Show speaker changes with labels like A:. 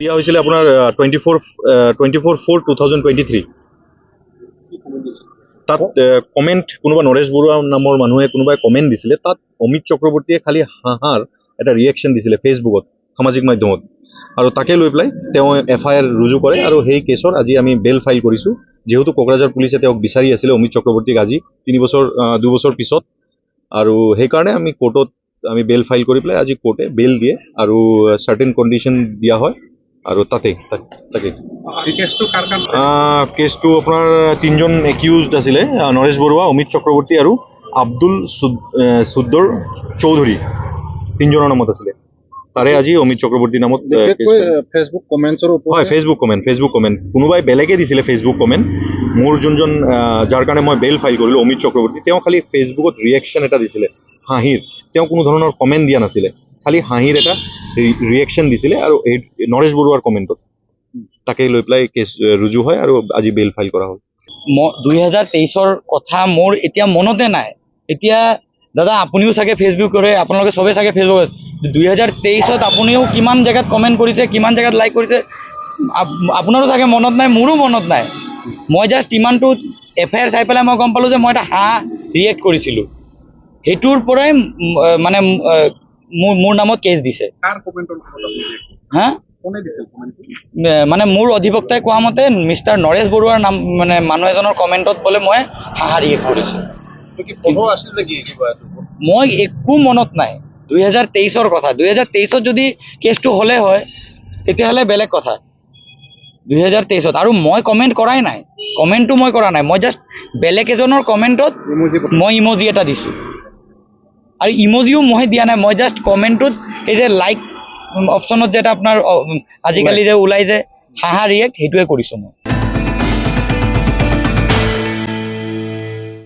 A: দিয়া হৈছিলে আপোনাৰ twenty four twenty four four two thousand twenty three তাত কমেণ্ট কোনোবা নৰেশ বৰুৱা নামৰ মানুহে কোনোবাই কমেণ্ট দিছিলে তাত অমিত চক্ৰৱৰ্তীয়ে খালি হাঁহাৰ এটা ৰিয়েকশ্যন দিছিলে ফেচবুকত সামাজিক মাধ্যমত। আৰু তাকে লৈ পেলাই তেওঁ এফ আই আৰ ৰুজু কৰে আৰু সেই কেছৰ আজি আমি বেল ফাইল কৰিছোঁ। যিহেতু কোকৰাঝাৰ পুলিচে তেওঁক বিচাৰি আছিলে অমিত চক্ৰৱৰ্তীক আজি তিনি বছৰ আহ, দুবছৰ পিছত। আৰু সেইকাৰণে আমি কোৰ্টত আমি বেল ফাইল কৰি পেলাই আজি কোৰ্টে বেল দিয়ে আৰু চাৰ্টেন কণ্ডিশ্যন দিয়া হয়। আৰু তাতেই তাক।
B: কেছটো
A: আপোনাৰ তিনিজন একিউজড আছিলে আহ, নৰেশ বৰুৱা অমিত চক্ৰৱৰ্তী আৰু আব্দুল চুদ্দৰ চৌধুৰী। তিনিজনৰ নামত আছিলে। তাৰে আজি অমিত চক্ৰৱৰ্তীৰ নামত
B: ফেচবুক কমেণ্টছৰ
A: হয় ফেচবুক কমেণ্ট ফেচবুক কমেণ্ট কোনোবাই বেলেগে দিছিলে ফেচবুক কমেণ্ট মোৰ যোনজন আহ, যাৰ কাৰণে মই বেল ফাইল কৰিলোঁ অমিত চক্ৰৱৰ্তী তেওঁ খালি ফেচবুকত ৰিয়েকশ্যন এটা দিছিলে হাঁহিৰ। তেওঁ কোনো ধৰণৰ কমেণ্ট দিয়া নাছিলে। খালি হাঁহিৰ এটা ৰিয়েকশ্যন দিছিলে আৰু এই নৰেশ বৰুৱাৰ কমেণ্টত তাকে লৈ পেলাই কেছ ৰুজু হয় আৰু আজি বেল ফাইল কৰা হ'ল।
C: মই দুই হাজাৰ তেইছৰ কথা মোৰ এতিয়া মনতে নাই। এতিয়া দাদা আপুনিও চাগে ফেচবুক কৰে আপোনালোকে চবেই চাগে ফেচবুকত দুই হাজাৰ তেইছত আপুনিও কিমান জেগাত কমেণ্ট কৰিছে কিমান জেগাত লাইক কৰিছে আপ- আপোনাৰো চাগে মনত নাই মোৰো মনত নাই। মই জাষ্ট ইমানটো এফ আই আৰ চাই পেলাই মই গম পালোঁ যে মই এটা হাঁহ ৰিয়েক্ট কৰিছিলোঁ। সেইটোৰ পৰাই মানে মোৰ নামত কেছ দিছে। হা? মানে মোৰ অধিবক্তাই কোৱা মতে মিষ্টাৰ নৰেশ বৰুৱাৰ নাম মানে মানুহ এজনৰ কমেণ্টত বোলে মই হাঁহা ৰিয়েক্ট কৰিছোঁ। মই একো মনত নাই। দুই হেজাৰ তেইছৰ কথা। দুই হেজাৰ তেইছত যদি কেছটো হ'লে হয় তেতিয়াহ'লে বেলেগ কথা। দুই হেজাৰ তেইছত আৰু মই কমেণ্ট কৰাই নাই। কমেণ্টটো মই কৰা নাই। মই জাষ্ট বেলেগ এজনৰ কমেণ্টত মই ইমজি এটা দিছোঁ। আৰু ইমজিও মই দিয়া নাই মই জাষ্ট কমেণ্টটোত এই যে লাইক অপশ্যনত যে এটা আপোনাৰ আজিকালি যে ওলাই যে হাঁহা ৰিয়েক্ট সেইটোৱে কৰিছোঁ মই।